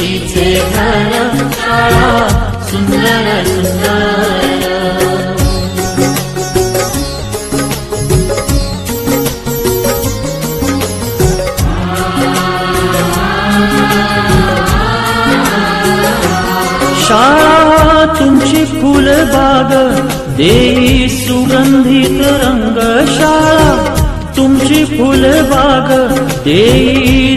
घर शाळा सुंदर सुंदर। शाळा तुमची फुलबाग देवी सुगंधित रंग शाळा तुमची फुलबाग देवी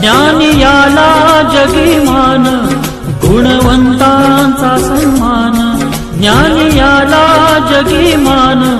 ज्ञानियाला ज्ञान गुणवन्ता सन्मान. ज्ञानियाला जगिमान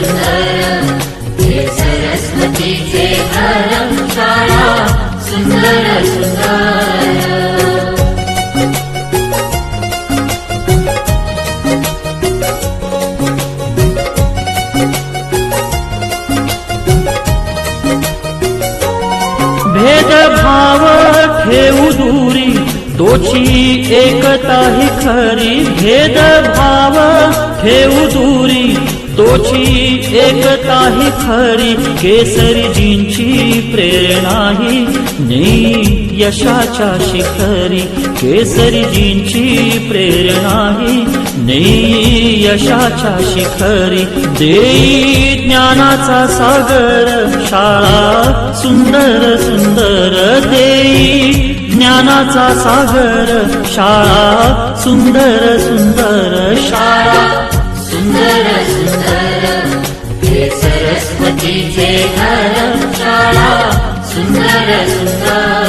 सरस्वतीचे घर शाळा सुंदर सुंदर. भेदभाव ठेवू दूरी तोची एकता ही खरी. भेदभाव ठेवू दूरी तोची एकता ही खरी केसरीजींची प्रेरणा ही नेई यशाच्या शिखरी केसरीजींची प्रेरणा ही नेई यशाच्या शिखरी देई ज्ञानाचा सागर शाळा सुंदर सुंदर देई ज्ञानाचा सागर शाळा सुंदर सुंदर शाळा सुन्दर सुन्दर हे सरस्वती सुन्दर सुन्दर।